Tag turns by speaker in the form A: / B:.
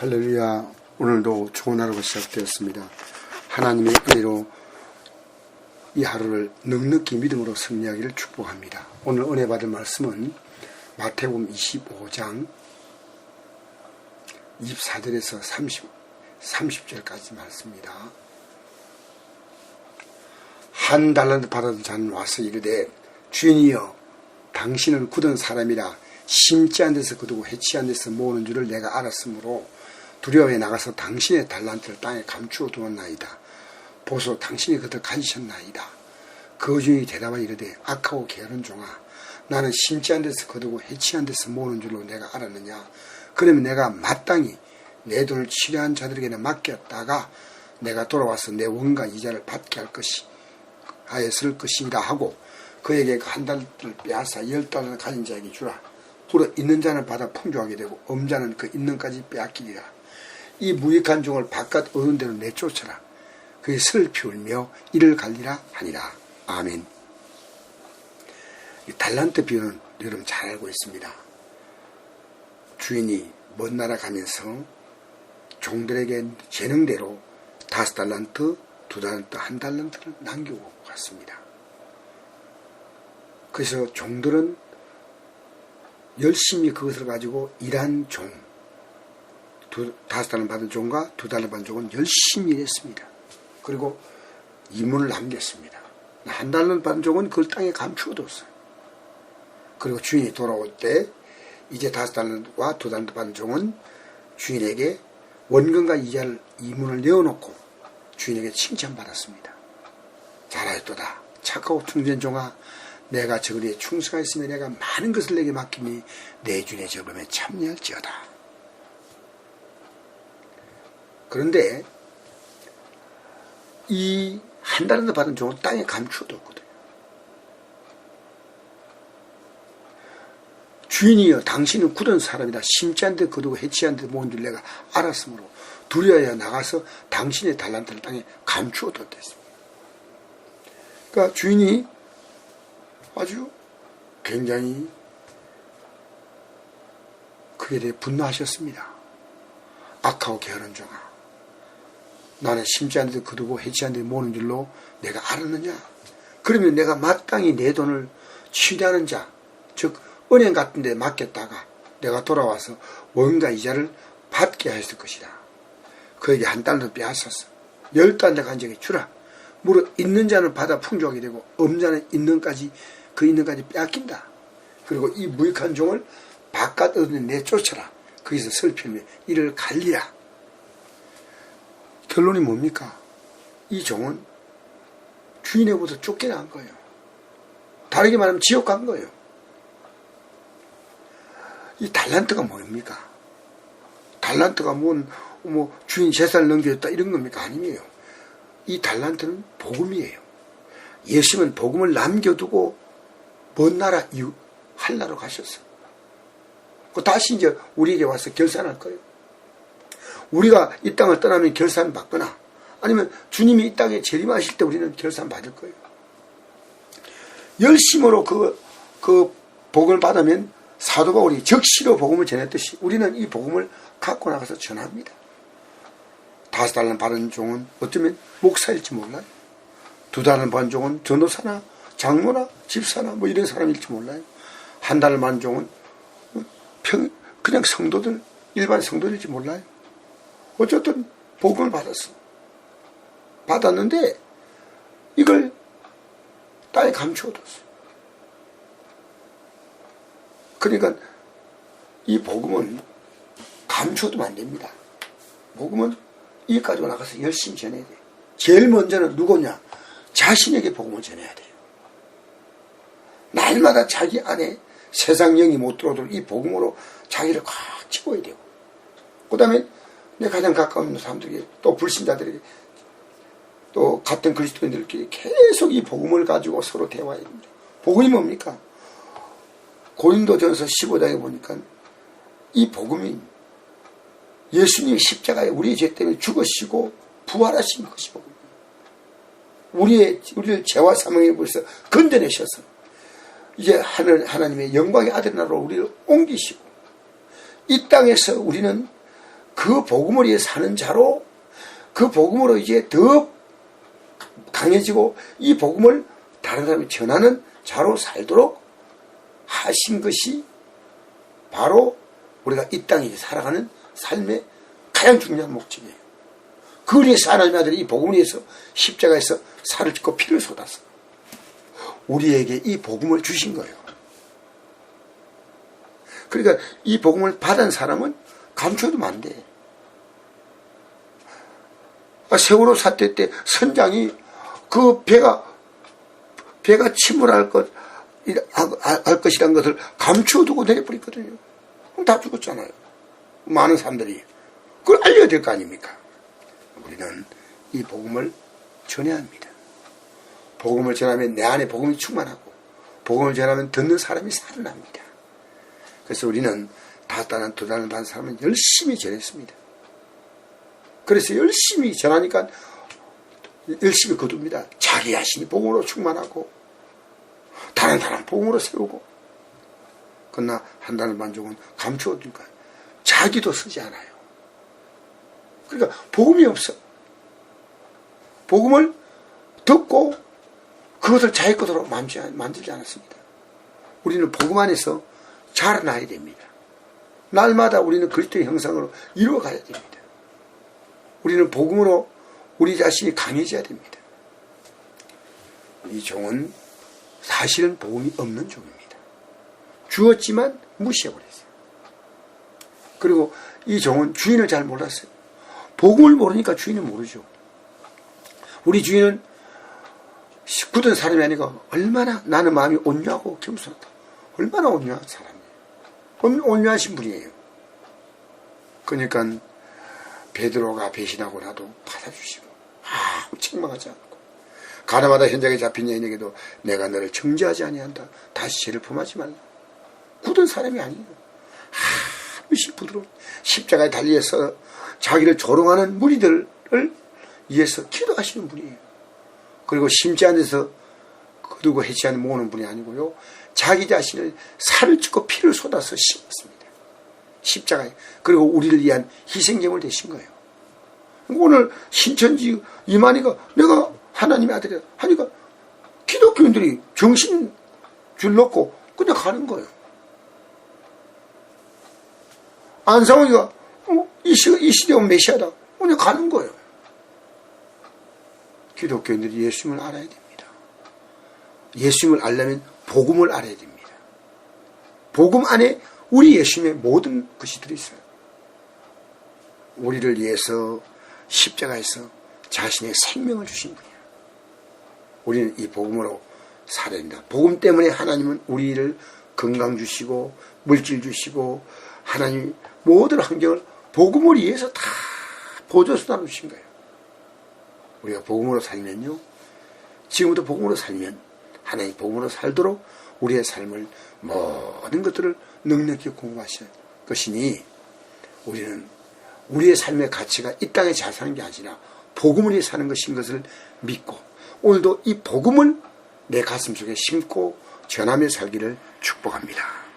A: 할렐루야. 오늘도 좋은 하루가 시작되었습니다. 하나님의 은혜로 이 하루를 넉넉히 믿음으로 승리하기를 축복합니다. 오늘 은혜 받을 말씀은 마태복음 25장 24절에서 30, 30절까지 말씀입니다. 한 달란트 받은 자는 와서 이르되 주인이여 당신은 굳은 사람이라 심지 않은 데서 거두고 해치 않은 데서 모으는 줄을 내가 알았으므로 두려워해 나가서 당신의 달란트를 땅에 감추어 두었나이다. 보소 당신이 그들 가지셨나이다. 그 주인이 대답하여 이르되 악하고 게으른 종아 나는 심지 않은 데서 거두고 해치 않은 데서 모으는 줄로 내가 알았느냐. 그러면 내가 마땅히 내 돈을 치료한 자들에게는 맡겼다가 내가 돌아와서 내 원과 이자를 받게 할 것이 하였을 것이라 하고 그에게 그한 달을 빼앗아 열 달을 가진 자에게 주라. 불어 있는 자는 받아 풍족하게 되고 엄자는 그 있는 까지 빼앗기리라. 이 무익한 종을 바깥 어느 데로 내쫓아라. 그의 슬피 울며 이를 갈리라 하니라. 아멘. 이 달란트 비유는 여러분 잘 알고 있습니다. 주인이 먼 나라 가면서 종들에게 재능대로 다섯 달란트, 두 달란트, 한 달란트를 남기고 갔습니다. 그래서 종들은 열심히 그것을 가지고 일한 종, 두, 다섯 달러 받은 종과 두 달러 받은 종은 열심히 일했습니다. 그리고 이문을 남겼습니다. 한 달러 받은 종은 그걸 땅에 감추어뒀어요. 그리고 주인이 돌아올 때 이제 다섯 달러와 두 달러 받은 종은 주인에게 원금과 이자를 이문을 내어놓고 주인에게 칭찬받았습니다. 잘하였도다. 착하고 충전 종아 내가 저그리에 충성하였으면 내가 많은 것을 내게 맡기니 내 주인의 적음에 참여할지어다. 그런데 이 한 달에도 받은 종은 땅에 감추어뒀거든요. 주인이여 당신은 굳은 사람이다. 심지 않데 거두고 해치 않데 모은 줄 내가 알았으므로 두려워야 나가서 당신의 달란트를 땅에 감추어뒀댔습니다. 그러니까 주인이 아주 굉장히 그에 대해 분노하셨습니다. 악하고 게으른 종아. 나는 심지 않은 데 거두고 해치 않은 데 모는 줄로 내가 알았느냐? 그러면 내가 마땅히 내 돈을 취리하는 자, 즉 은행 같은 데 맡겼다가 내가 돌아와서 원가 이자를 받게 하였을 것이다. 그에게 한 달러 빼앗았어. 열 달러 간적에 주라. 무릇 있는 자는 받아 풍족하게 되고 없는 자는 있는까지 그 있는까지 빼앗긴다. 그리고 이 무익한 종을 바깥 어딘 내쫓아라. 거기서 슬피며 이를 갈리라. 결론이 뭡니까? 이 종은 주인에게부터 쫓겨난 거예요. 다르게 말하면 지옥 간 거예요. 이 달란트가 뭡니까? 달란트가 뭔, 뭐, 주인 재산을 넘겨줬다 이런 겁니까? 아니에요. 이 달란트는 복음이에요. 예수님은 복음을 남겨두고 먼 나라 이웃 한나로 가셨어요. 그 다시 이제 우리에게 와서 결산할 거예요. 우리가 이 땅을 떠나면 결산 받거나 아니면 주님이 이 땅에 재림하실 때 우리는 결산 받을 거예요. 열심으로 그, 그 복음을 받으면 사도 바울이 적시로 복음을 전했듯이 우리는 이 복음을 갖고 나가서 전합니다. 다섯 달러 받은 종은 어쩌면 목사일지 몰라요. 두 달러 받은 종은 전도사나 장로나 집사나 뭐 이런 사람일지 몰라요. 한 달러 받은 종은 평, 그냥 성도들, 일반 성도일지 몰라요. 어쨌든 복음을 받았어. 받았는데 이걸 땅에 감추어뒀어. 그러니까 이 복음은 감추어두면 안 됩니다. 복음은 이 가지고 나가서 열심히 전해야 돼. 제일 먼저는 누구냐? 자신에게 복음을 전해야 돼요. 날마다 자기 안에 세상 영이 못 들어오도록 이 복음으로 자기를 꽉 집어야 되고 그 다음에 내 가장 가까운 사람들에게 또 불신자들에게 또 같은 그리스도인들끼리 계속 이 복음을 가지고 서로 대화해야 됩니다. 복음이 뭡니까? 고린도전서 15장에 보니까 이 복음이 예수님이 십자가에 우리의 죄 때문에 죽으시고 부활하신 것이 복음이에요. 우리의, 우리를 죄와 사망에 벌써 건져내셔서 이제 하늘, 하나님의 영광의 아들 나라로 우리를 옮기시고 이 땅에서 우리는 그 복음을 위해 사는 자로 그 복음으로 이제 더 강해지고 이 복음을 다른 사람이 전하는 자로 살도록 하신 것이 바로 우리가 이 땅에 살아가는 삶의 가장 중요한 목적이에요. 위해서 하나님의 아들이 이 복음을 위해서 십자가에서 살을 찢고 피를 쏟았어. 우리에게 이 복음을 주신 거예요. 그러니까 이 복음을 받은 사람은 감춰두면 안 돼. 아, 세월호 사태 때 선장이 그 배가 배가 침몰할 것, 할 것이란 것을 감춰두고 내버렸거든요. 그럼 다 죽었잖아요. 많은 사람들이. 그걸 알려야 될 거 아닙니까? 우리는 이 복음을 전해야 합니다. 복음을 전하면 내 안에 복음이 충만하고, 복음을 전하면 듣는 사람이 살아납니다. 그래서 우리는 다섯 단한 두 단을 받은 사람은 열심히 전했습니다. 그래서 열심히 전하니까 열심히 거둡니다. 자기 자신이 복음으로 충만하고 다른 사람 복음으로 세우고 그러나 한 단을 만족은 감추어주니까 자기도 쓰지 않아요. 그러니까 복음이 없어. 복음을 듣고 그것을 자기 것으로 만들지 않았습니다. 우리는 복음 안에서 자라나야 됩니다. 날마다 우리는 그리스도의 형상으로 이루어가야 됩니다. 우리는 복음으로 우리 자신이 강해져야 됩니다. 이 종은 사실은 복음이 없는 종입니다. 주었지만 무시해버렸어요. 그리고 이 종은 주인을 잘 몰랐어요. 복음을 모르니까 주인을 모르죠. 우리 주인은 굳은 사람이 아니고 얼마나 나는 마음이 온유하고 겸손하다. 얼마나 온유한 사람이에요. 온유하신 분이에요. 그러니까 베드로가 배신하고 나도 받아주시고 아무 책망하지 않고 가나마다 현장에 잡힌 여인에게도 내가 너를 정죄하지 아니한다. 다시 죄를 범하지 말라. 굳은 사람이 아니에요. 아무시 부드러운 십자가에 달려서 자기를 조롱하는 무리들을 위해서 기도하시는 분이에요. 그리고 심지 않아서 거두고 해치하는 모으는 분이 아니고요. 자기 자신을 살을 찢고 피를 쏟아서 심었습니다. 십자가에. 그리고 우리를 위한 희생제물 되신 거예요. 오늘 신천지 이만희가 내가 하나님의 아들이다 하니까 기독교인들이 정신 줄 놓고 그냥 가는 거예요. 안상원이가 어, 이, 시, 이 시대온 메시아다. 그냥 가는 거예요. 기독교인들이 예수님을 알아야 됩니다. 예수님을 알려면 복음을 알아야 됩니다. 복음 안에 우리 예수님의 모든 것이 들어있어요. 우리를 위해서 십자가에서 자신의 생명을 주신 분이야. 우리는 이 복음으로 살아야 된다. 복음 때문에 하나님은 우리를 건강 주시고 물질 주시고 하나님 모든 환경을 복음을 위해서 다 보조서 나누신 거예요. 우리가 복음으로 살면요. 지금부터 복음으로 살면 하나님 복음으로 살도록 우리의 삶을 모든 것들을 능력 있게 공부하실 것이니 우리는 우리의 삶의 가치가 이 땅에 잘 사는 게 아니라 복음을 사는 것인 것을 믿고 오늘도 이 복음을 내 가슴 속에 심고 전하며 살기를 축복합니다.